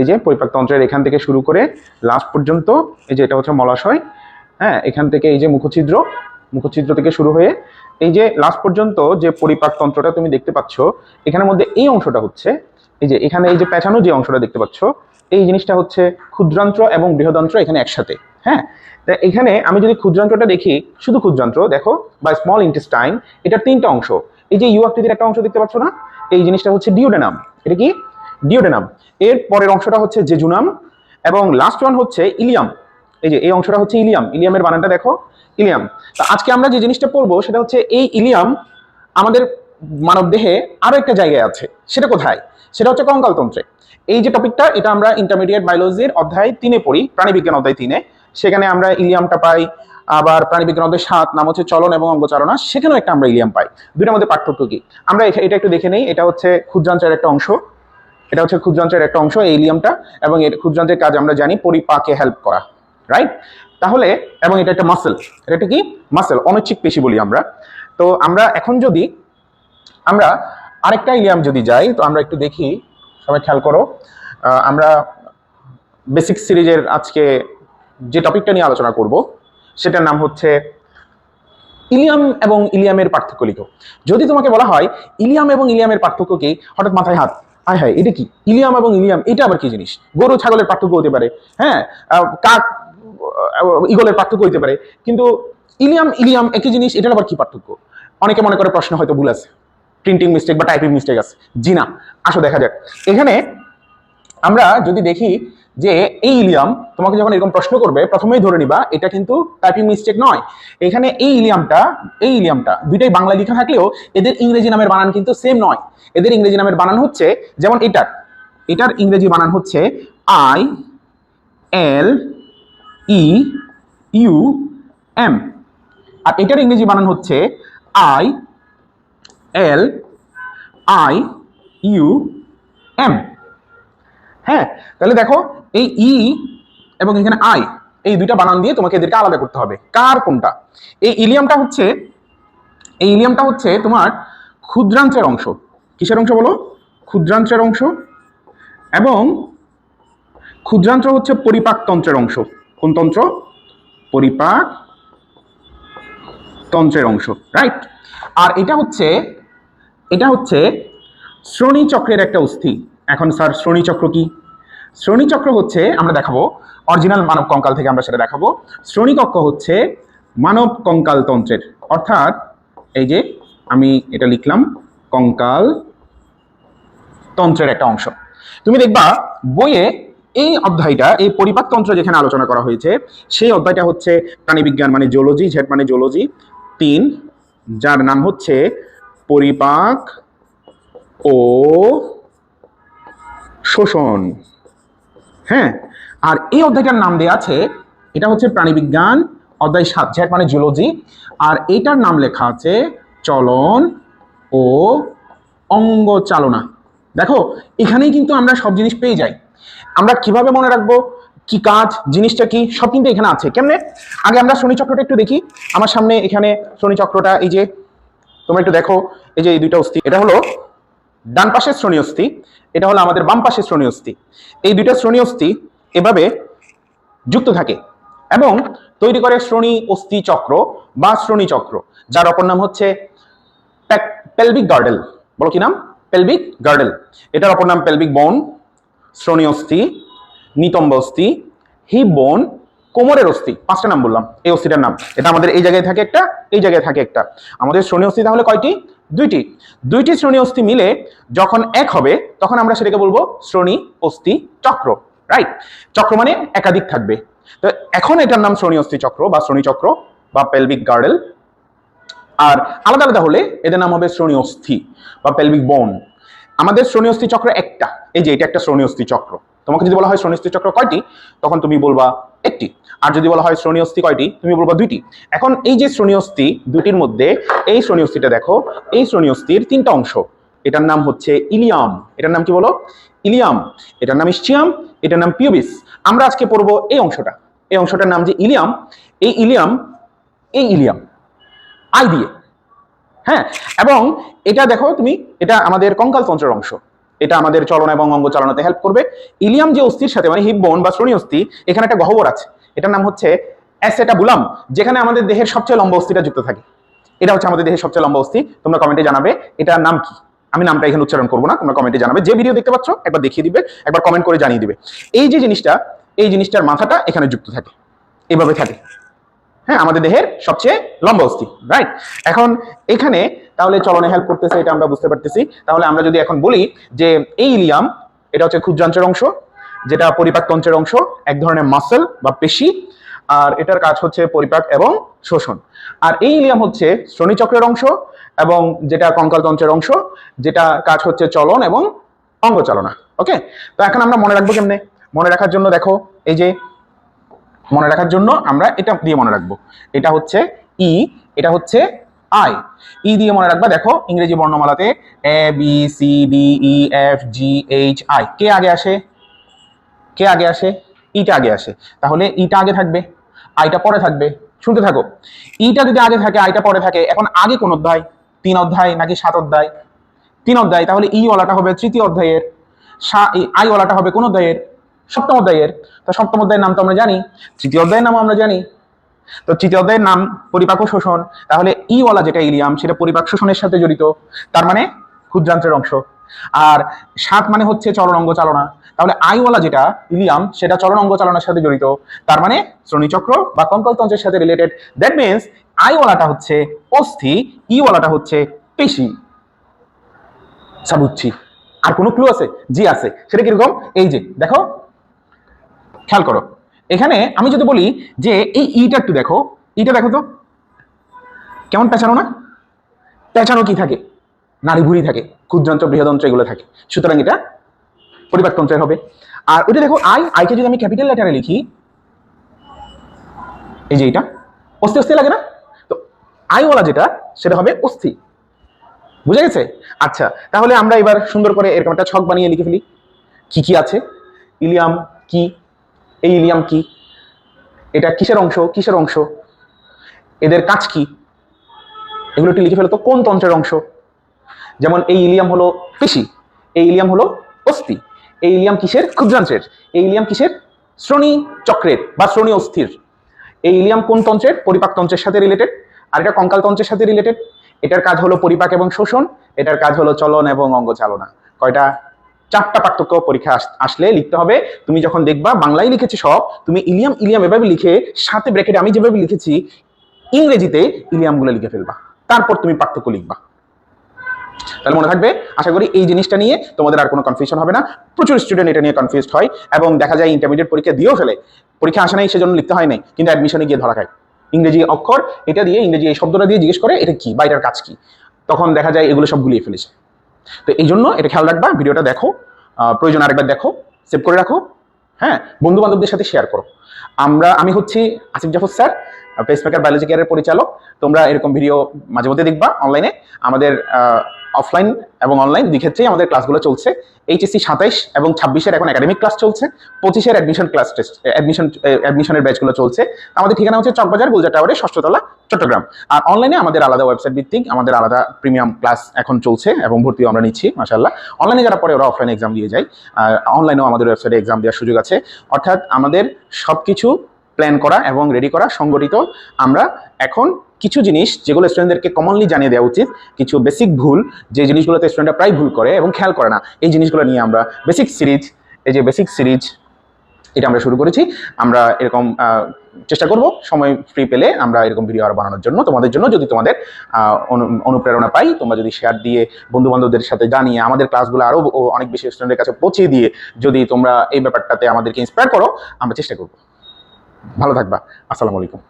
এই যে পরিপাকতন্ত্রের এখান থেকে শুরু করে লাস্ট পর্যন্ত, এই যে এটা হচ্ছে মলাশয় হ্যাঁ এখান থেকে এই যে মুখছিদ্র মুখছিদ্র থেকে শুরু হয়ে এই যে লাস্ট পর্যন্ত যে পরিপাকতন্ত্রটা তুমি দেখতে পাচ্ছ, এখানের মধ্যে এই অংশটা হচ্ছে, এই যে এখানে এই যে পেঁচানো যে অংশটা দেখতে পাচ্ছ, এই জিনিসটা হচ্ছে ক্ষুদ্রান্ত্র এবং বৃহদান্ত্র এখানে একসাথে হ্যাঁ? তা এখানে আমি যদি ক্ষুদ্রান্ত্রটা দেখি, শুধু ক্ষুদ্রান্ত্র, দেখো বা স্মল ইন্টেস্টাইন এটার তিনটা অংশ, এই যে ইউ আকৃতির একটা অংশ দেখতে পাচ্ছ না? এই জিনিসটা হচ্ছে ডিউডেনাম এটা কি? ডিওডেনাম। এর পরের অংশটা হচ্ছে জেজুনাম এবং লাস্ট ওয়ান হচ্ছে ইলিয়াম। এই যে, এই অংশটা হচ্ছে ইলিয়াম। ইলিয়ামের বানানটা দেখো, ইলিয়াম। তা আজকে আমরা যে জিনিসটা পড়ব সেটা হচ্ছে এই ইলিয়াম আমাদের মানব দেহে আরও একটা জায়গায় আছে। সেটা কোথায়? সেটা হচ্ছে কঙ্কালতন্ত্রে। এই যে টপিকটা, এটা আমরা ইন্টারমিডিয়েট বায়োলজির অধ্যায় তিনে পড়ি, প্রাণীবিজ্ঞান অধ্যায় তিনে। সেখানে আমরা ইলিয়ামটা পাই, আবার প্রাণীবিজ্ঞান অধ্যায় সাত, নাম হচ্ছে চলন এবং অঙ্গচারণা সেখানেও একটা আমরা ইলিয়াম পাই। দুইটার মধ্যে পার্থক্য কি? আমরা এটা একটু দেখে নেই, এটা হচ্ছে ক্ষুদ্রাঞ্চের একটা অংশ। এটা হচ্ছে ক্ষুদ্রাঞ্চের একটা অংশ এই ইলিয়ামটা এবং এর ক্ষুদ্রাঞ্চের কাজ আমরা জানি পরিপাকে হেল্প করা রাইট তাহলে, এবং এটা একটা মাসেল এটা কি? মাসেল অনৈচ্ছিক পেশি বলি আমরা। তো আমরা এখন যদি, আমরা আরেকটা ইলিয়াম যদি যাই, তো আমরা একটু দেখি, সবাই খেয়াল করো আমরা বেসিক সিরিজের আজকে যে টপিকটা নিয়ে আলোচনা করব, সেটার নাম হচ্ছে ইলিয়াম এবং ইলিয়ামের পার্থক্য লিখো। যদি তোমাকে বলা হয় ইলিয়াম এবং ইলিয়ামের পার্থক্য কি, হঠাৎ মাথায় হাত আয় হায়, এটা কি? ইলিয়াম এবং ইলিয়াম, এটা আবার কি জিনিস? গরু, ছাগলের পার্থক্য হতে পারে হ্যাঁ? কাক ইগলের পার্থক্য হইতে পারে। কিন্তু ইলিয়াম ইলিয়াম একই জিনিস, এটার আবার কি পার্থক্য? অনেকে মনে করে প্রশ্ন হয়তো ভুল আছে। প্রিন্টিং মিস্টেক বা টাইপিং মিস্টেক আছে। জি না আসো দেখা যাক। এখানে আমরা যদি দেখি যে এই ইলিয়াম তোমাকে যখন এরকম প্রশ্ন করবে, প্রথমেই ধরে নিবা, এটা কিন্তু টাইপিং মিস্টেক নয়। এখানে এই ইলিয়ামটা এই ইলিয়ামটা, দুইটাই বাংলা লেখা থাকলেও এদের ইংরেজি নামের বানান কিন্তু সেম নয়। এদের ইংরেজি নামের বানান হচ্ছে যেমন এটার। এটার ইংরেজি বানান হচ্ছে I L E U M আর এটার ইংরেজি বানান হচ্ছে I L I U M হ্যাঁ? তাহলে দেখো, এই ই এবং এখানে আই এই দুইটা বানান দিয়ে তোমাকে এদেরকে আলাদা করতে হবে। কার কোনটা? এই ইলিয়ামটা হচ্ছে, এই ইলিয়ামটা হচ্ছে তোমার ক্ষুদ্রাঞ্চের অংশ। কিসের অংশ বলো? ক্ষুদ্রাঞ্চের অংশ এবং ক্ষুদ্রাঞ্চ হচ্ছে পরিপাকতন্ত্রের অংশ। কোন তন্ত্র? পরিপাক তন্ত্রের অংশ রাইট আর এটা হচ্ছে এটা হচ্ছে শ্রোণী চক্রের একটা অস্থি। এখন স্যার শ্রোণী চক্র কি? শ্রোণী চক্র হচ্ছে, আমরা দেখাবো, অরিজিনাল মানব কঙ্কাল থেকে আমরা সেটা দেখাবো। শ্রোণী কক্ষ হচ্ছে মানব কঙ্কাল তন্ত্রের। অর্থাৎ, এই যে আমি এটা লিখলাম, কঙ্কাল তন্ত্রের একটা অংশ। তুমি দেখবা, বইয়ে এই অধ্যায়টা, এই পরিপাকতন্ত্র যেখানে আলোচনা করা হয়েছে, সেই অধ্যায়টা হচ্ছে প্রাণীবিজ্ঞান মানে জোলজি ঝেট মানে জোলজি তিন, যার নাম হচ্ছে পরিপাক ও শোষণ। হ্যাঁ? আর এই অধ্যায়টার নাম দেওয়া আছে, এটা হচ্ছে প্রাণীবিজ্ঞান, অধ্যায় সাত, ঝ্যাট মানে জুলজি আর এইটার নাম লেখা আছে চলন ও অঙ্গ চালনা দেখো, এখানেই কিন্তু আমরা সব জিনিস পেয়ে যাই। আমরা কীভাবে মনে রাখব? কি কাজ? জিনিসটা কি? সব কিন্তু এখানে আছে। কেমনে? আগে আমরা শনি চক্রটা একটু দেখি। আমার সামনে এখানে শনি চক্রটা, এই যে, তোমরা একটু দেখো, এই যে এই দুইটা অস্থি, এটা হলো ডান পাশের শ্রোণী অস্থি এটা হলো আমাদের বাম পাশের শ্রোণী অস্থি এই দুইটা শ্রোণী অস্থি এভাবে যুক্ত থাকে এবং তৈরি করে শ্রোণী, অস্থি, চক্র বা শ্রোণী চক্র, যার অপর নাম হচ্ছে পেলভিক গার্ডেল। বলো কি নাম? Pelvic girdle. এটার অপর নাম পেলভিক বোন শ্রোণী অস্থি নিতম্ব অস্থি, হিপ বোন, কোমরের অস্থি, পাঁচটা নাম বললাম, এই অস্থিটার নাম। এটা আমাদের এই জায়গায় থাকে একটা, এই জায়গায় থাকে একটা। আমাদের শ্রোণী অস্থি তাহলে কয়টি? দুইটি দুইটি শ্রোণী অস্থি মিলে যখন এক হবে, তখন আমরা সেটাকে বলব শ্রোণী অস্থি চক্র রাইট চক্র মানে একাধিক থাকবে। তো এখন এটার নাম শ্রোণী অস্থি চক্র বা শ্রোণী চক্র বা পেলভিক গার্ডেল আর আলাদা আলাদা হলে এদের নাম হবে শ্রোণী অস্থি বা পেলভিক বোন আমাদের শ্রোণী অস্থি চক্র একটা, এই যে এটা একটা শ্রোণী অস্থি চক্র। তোমাকে যদি বলা হয় শ্রোণী অস্থি চক্র কয়টি, তখন তুমি বলবা একটি। আর যদি বলা হয় শ্রোণী অস্থি কয়টি? তুমি বলবা দুইটি। এখন এই যে শ্রোণী অস্থি দুটির মধ্যে, এই শ্রোণী অস্থিটা দেখো, এই শ্রোণী অস্থির তিনটা অংশ। এটার নাম হচ্ছে ইলিয়াম। এটার নাম কি বলো? ইলিয়াম। এটার নাম ইস্চিয়াম এটার নাম পিওবিস আমরা আজকে পড়ব এই অংশটা। এই অংশটার নাম যে ইলিয়াম, এই ইলিয়াম এই ইলিয়াম। আই দিয়ে। হ্যাঁ? এবং এটা দেখো তুমি, এটা আমাদের কঙ্কাল তন্ত্রের অংশ। এটা আমাদের চলন এবং অঙ্গ চালানোতে হেল্প করবে। ইলিয়াম যে অস্থির সাথে মানে হিপ বোন বা শ্রোণী অস্থি, এখানে একটা গহ্বর আছে। এটার নাম হচ্ছে অ্যাসেটাবুলাম, যেখানে আমাদের দেহের সবচেয়ে লম্বা অস্থিটা যুক্ত থাকে। এটা হচ্ছে আমাদের দেহের সবচেয়ে লম্বা অস্থি। তোমরা কমেন্টে জানাবে, এটার নাম কি? আমি নামটা এখানে উচ্চারণ করব না, তোমরা কমেন্টে জানাবে। যে ভিডিও দেখতে পাচ্ছ, একবার দেখিয়ে দিবে, একবার কমেন্ট করে জানিয়ে দিবে। এই যে জিনিসটা, এই জিনিসটার মাথাটা এখানে যুক্ত থাকে। এইভাবে থাকে। হ্যাঁ আমাদের দেহের সবচেয়ে লম্বা অস্থি রাইট এখন এখানে তাহলে চলনে হেল্প করতেছে, এটা আমরা বুঝতে পারতেছি। তাহলে আমরা যদি এখন বলি যে এই ইলিয়াম, এটা হচ্ছে ক্ষুদ্রাঞ্চের অংশ, যেটা পরিপাক তন্ত্রের অংশ, এক ধরনের মাসেল বা পেশি, আর এটার কাজ হচ্ছে পরিপাক এবং শোষণ। আর এই ইলিয়াম হচ্ছে শ্রোণীচক্রের অংশ এবং যেটা কঙ্কাল তন্ত্রের অংশ, যেটা কাজ হচ্ছে চলন এবং অঙ্গচালনা ওকে তো এখন আমরা মনে রাখব কেমনে? মনে রাখার জন্য দেখো, এই যে মনে রাখার জন্য আমরা এটা দিয়ে মনে রাখব। এটা হচ্ছে ই, এটা হচ্ছে আই। ই দিয়ে মনে রাখবা, দেখো, ইংরেজি বর্ণমালাতে A, B, C, D, E, F, G, H, I. কে আগে আসে? কে আগে আসে? ইটা আগে আসে। তাহলে ইটা আগে থাকবে, আইটা পরে থাকবে। শুনতে থাকো। ইটা যদি আগে থাকে, আইটা পরে থাকে, এখন আগে কোন অধ্যায়? তিন অধ্যায় নাকি সাত অধ্যায়? তিন অধ্যায়, তাহলে ই ওয়ালাটা হবে তৃতীয় অধ্যায়ের আই ওয়ালাটা হবে কোন অধ্যায়ের? সপ্তম অধ্যায়ের। তো সপ্তম অধ্যায়ের নাম তো আমরা জানি, তৃতীয় অধ্যায়ের নাম আমরা জানি। তো তৃতীয় অধ্যায়ের নাম পরিপাক শোষণ, তাহলে ই ওয়ালা যেটা ইলিয়াম, সেটা পরিপাক শোষণের সাথে জড়িত, তার মানে ক্ষুদ্রান্ত্রের অংশ। আর সাত মানে হচ্ছে চলন অঙ্গ চালনা, তাহলে আইওয়ালা যেটা ইলিয়াম, সেটা চলন অঙ্গ চালনার সাথে জড়িত, তার মানে শ্রোণীচক্র বা কঙ্কলতন্ত্রের সাথে রিলেটেড দ্যাট মিনস আইওয়ালাটা হচ্ছে অস্থি ইওয়ালাটা হচ্ছে পেশি। সব বুঝছি আর কোনো ক্লু আছে? জি আছে। সেটা কীরকম? এই যে, দেখো খেয়াল করো। এখানে আমি যদি বলি যে এই ইটা একটু দেখো। ইটা দেখো তো। কেমন পেঁচানো না? পেঁচানো কি থাকে? নারী ভুড়ি থাকে ক্ষুদ্রান্ত্র বৃহদন্ত্র এগুলো থাকে। সুতরাং এটা পরিবারতন্ত্রের হবে। আর ওইটা দেখো আই আইকে যদি আমি ক্যাপিটাল লেটারে লিখি, এই যে এটা অস্থি অস্থি লাগে না? তো আইওয়ালা যেটা, সেটা হবে অস্থি। বুঝে গেছে? আচ্ছা তাহলে আমরা এবার সুন্দর করে এরকম একটা ছক বানিয়ে লিখে ফেলি। কি কি আছে? ইলিয়াম, কি এই ইলিয়াম কি? এটা কিসের অংশ? কিসের অংশ? এদের কাজ কি? এগুলো একটু লিখে ফেলতো কোন তন্ত্রের অংশ? যেমন এই ইলিয়াম হলো পেশি, এই ইলিয়াম হলো অস্থি, এই ইলিয়াম কিসের? ক্ষুদ্রান্ত্রের এই ইলিয়াম কিসের? শ্রোণী চক্রের বা শ্রোণী অস্থির। এই ইলিয়াম কোন তন্ত্রের? পরিপাক তন্ত্রের সাথে রিলেটেড আর এটা কঙ্কাল তন্ত্রের সাথে রিলেটেড এটার কাজ হলো পরিপাক এবং শোষণ। এটার কাজ হলো চলন এবং অঙ্গ চালনা কয়টা? চারটা পার্থক্য পরীক্ষা আসলে লিখতে হবে। তুমি যখন দেখবা বাংলায় লিখেছে সব, তুমি ইলিয়াম ইলিয়াম এভাবে লিখে সাথে ব্র্যাকেটে আমি যেভাবে লিখেছি, ইংরেজিতে ইলিয়ামগুলো লিখে ফেলবা। তারপর তুমি পার্থক্য লিখবা। তাহলে মনে থাকবে, আশা করি এই জিনিসটা নিয়ে তোমাদের আর কোনো কনফিউশন হবে না। প্রচুর স্টুডেন্ট এটা নিয়ে কনফিউজড হয় এবং দেখা যায় ইন্টারমিডিয়েট পরীক্ষা দিয়েও ফেলে। পরীক্ষা আসে নাই, সেজন্য লিখতে হয় নাই, কিন্তু অ্যাডমিশনে গিয়ে ধরা খায়। ইংরেজি অক্ষর, এটা দিয়ে ইংরেজি এই শব্দটা দিয়ে জিজ্ঞেস করে, এটা কি, বা এটার কাজ কি? তখন দেখা যায় এগুলো সব গুলিয়ে ফেলেছে। তো এই জন্য এটা খেয়াল রাখবা, ভিডিওটা দেখো প্রয়োজন আরেকবার দেখো সেভ করে রাখো হ্যাঁ বন্ধু বান্ধবদের সাথে শেয়ার করো। আমরা, আমি হচ্ছি Asif Jafar sir Pacemaker Biology কেয়ারের পরিচালক। তোমরা এরকম ভিডিও মাঝে মধ্যে দেখবা অনলাইনে আমাদের অফলাইন এবং অনলাইন দুই ক্ষেত্রেই আমাদের ক্লাসগুলো চলছে। এইচএসসি সাতাইশ এবং ছাব্বিশের এখন একাডেমিক ক্লাস চলছে। পঁচিশের অ্যাডমিশন ক্লাস টেস্ট অ্যাডমিশন অ্যাডমিশনের ব্যাচগুলো চলছে। আমাদের ঠিকানা হচ্ছে চকবাজার, গুলজার টাওয়ারে ষষ্ঠতলা চট্টগ্রাম। আর অনলাইনে আমাদের আলাদা ওয়েবসাইট ভিত্তিক আমাদের আলাদা প্রিমিয়াম ক্লাস এখন চলছে এবং ভর্তিও আমরা নিচ্ছি মাসাল্লাহ অনলাইনে যারা পরে ওরা অফলাইন এক্সাম দিয়ে যায়। আর অনলাইনেও আমাদের ওয়েবসাইটে এক্সাম দেওয়ার সুযোগ আছে। অর্থাৎ আমাদের সব কিছু প্ল্যান করা এবং রেডি করা সংগঠিত। আমরা এখন কিছু জিনিস যেগুলো স্টুডেন্টদেরকে কমনলি জানিয়ে দেওয়া উচিত, কিছু বেসিক ভুল, যে জিনিসগুলোতে স্টুডেন্টরা প্রায় ভুল করে এবং খেয়াল করে না। এই জিনিসগুলো নিয়ে আমরা বেসিক সিরিজ এই যে বেসিক সিরিজ এটা আমরা শুরু করেছি। আমরা এরকম চেষ্টা করব। সময় ফ্রি পেলে আমরা এরকম ভিডিও আরও বানানোর জন্য। তোমাদের জন্য যদি তোমাদের অনু- অনুপ্রেরণা পাই, তোমরা যদি শেয়ার দিয়ে বন্ধুবান্ধবদের সাথে জানিয়ে আমাদের ক্লাসগুলো আরও অনেক বেশি স্টুডেন্টের কাছে পৌঁছে দিয়ে যদি তোমরা এই ব্যাপারটাতে আমাদেরকে ইন্সপায়ার করো, আমরা চেষ্টা করব। ভালো থাকবা। আসসালামু আলাইকুম।